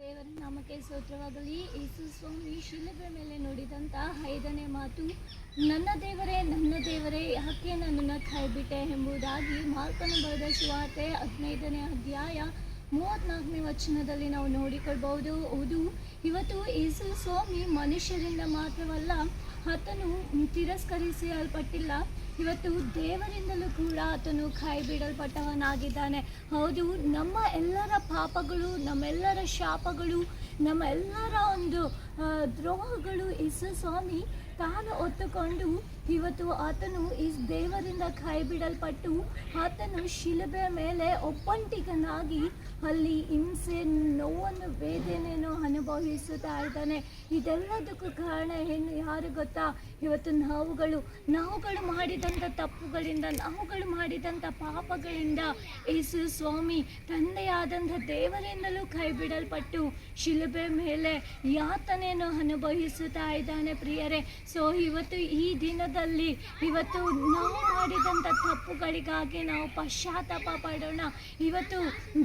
ದೇವರ, ನಾಮಕ್ಕೆ ಸ್ತೋತ್ರವಾಗಲಿ. ಯೇಸು ಸ್ವಾಮಿ ಶಿಲುಬೆ ಮೇಲೆ ನೋಡಿದಂತಹ ಐದನೇ ಮಾತು, ನನ್ನ ದೇವರೇ ನನ್ನ ದೇವರೇ, ಯಾಕೆ ನನ್ನನ್ನು ಕಾಯ್ಬಿಟ್ಟೆ? ಎಂಬುದಾಗಿ ಮಾರ್ಕನ ಬರೆದ ಸುವಾರ್ತೆ ಹದಿನೈದನೇ ಅಧ್ಯಾಯ ಮೂವತ್ನಾಲ್ಕನೇ ವಚನದಲ್ಲಿ ನಾವು ನೋಡಿಕೊಳ್ಬಹುದು. ಹೌದು, ಇವತ್ತು ಯೇಸು ಸ್ವಾಮಿ ಮನುಷ್ಯರಿಂದ ಮಾತ್ರವಲ್ಲ, ಆತನು ತಿರಸ್ಕರಿಸಲ್ಪಟ್ಟಿಲ್ಲ. ಇವತ್ತು ದೇವರಿಂದಲೂ ಕೂಡ ಆತನು ಕೈ ಬಿಡಲ್ಪಟ್ಟವನಾಗಿದ್ದಾನೆ ಹೌದು ನಮ್ಮ ಎಲ್ಲರ ಪಾಪಗಳು ನಮ್ಮೆಲ್ಲರ ಶಾಪಗಳು ನಮ್ಮೆಲ್ಲರ ಒಂದು ದ್ರೋಹಗಳು ಯೇಸು ಸ್ವಾಮಿ ತಾನು ಒತ್ತುಕೊಂಡು ಇವತ್ತು ಆತನು ಈ ದೇವರಿಂದ ಕೈಬಿಡಲ್ಪಟ್ಟು ಆತನು ಶಿಲುಬೆ ಮೇಲೆ ಒಪ್ಪಂಟಿಕನಾಗಿ ಅಲ್ಲಿ ಹಿಂಸೆ, ನೋವನ್ನು, ವೇದನೆಯನ್ನು ಅನುಭವಿಸುತ್ತಾ ಇದ್ದಾನೆ. ಇದೆಲ್ಲದಕ್ಕೂ ಕಾರಣ ಏನು ಯಾರು ಗೊತ್ತಾ? ಇವತ್ತು ನಾವುಗಳು ನಾವುಗಳು ಮಾಡಿದಂಥ ತಪ್ಪುಗಳಿಂದ, ನಾವುಗಳು ಮಾಡಿದಂಥ ಪಾಪಗಳಿಂದ ಯೇಸು ಸ್ವಾಮಿ ತಂದೆಯಾದಂಥ ದೇವರಿಂದಲೂ ಕೈಬಿಡಲ್ಪಟ್ಟು ಶಿಲುಬೆ ಮೇಲೆ ಯಾತನೆಯನ್ನು ಅನುಭವಿಸುತ್ತಾ ಇದ್ದಾನೆ ಪ್ರಿಯರೇ? ಸೊ ಇವತ್ತು ಈ ದಿನದಲ್ಲಿ ಇವತ್ತು ನಾವು ಮಾಡಿದಂಥ ತಪ್ಪುಗಳಿಗಾಗಿ ನಾವು ಪಶ್ಚಾತ್ತಾಪ ಪಡೋಣ. ಇವತ್ತು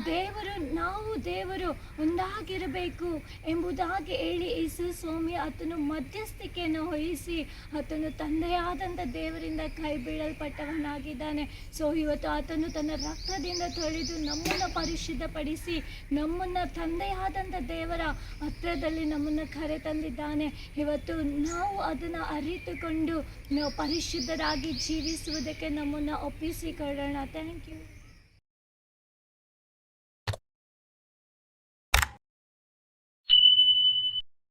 ದೇವರು, ನಾವು ದೇವರು ಒಂದಾಗಿರಬೇಕು ಎಂಬುದಾಗಿ ಹೇಳಿ ಯೇಸು ಸ್ವಾಮಿ ಆತನು ಮಧ್ಯಸ್ಥಿಕೆಯನ್ನು ವಹಿಸಿ ಆತನು ತಂದೆಯಾದಂಥ ದೇವರಿಂದ ಕೈ ಬೀಳಲ್ಪಟ್ಟವನಾಗಿದ್ದಾನೆ. ಸೊ ಇವತ್ತು ಆತನು ತನ್ನ ರಕ್ತದಿಂದ ತೊಳೆದು ನಮ್ಮನ್ನು ಪರಿಶುದ್ಧಪಡಿಸಿ ನಮ್ಮನ್ನು ತಂದೆಯಾದಂಥ ದೇವರ ಹತ್ರದಲ್ಲಿ ನಮ್ಮನ್ನು ಕರೆ ತಂದಿದ್ದಾನೆ. ಇವತ್ತು ನಾವು ಅದನ್ನು ಅರಿತುಕೊಂಡು ಪರಿಶುದ್ಧರಾಗಿ ಜೀವಿಸುವುದಕ್ಕೆ ನಮ್ಮನ್ನು ಒಪ್ಪಿಸಿಕೊಳ್ಳೋಣ ಥ್ಯಾಂಕ್ ಯು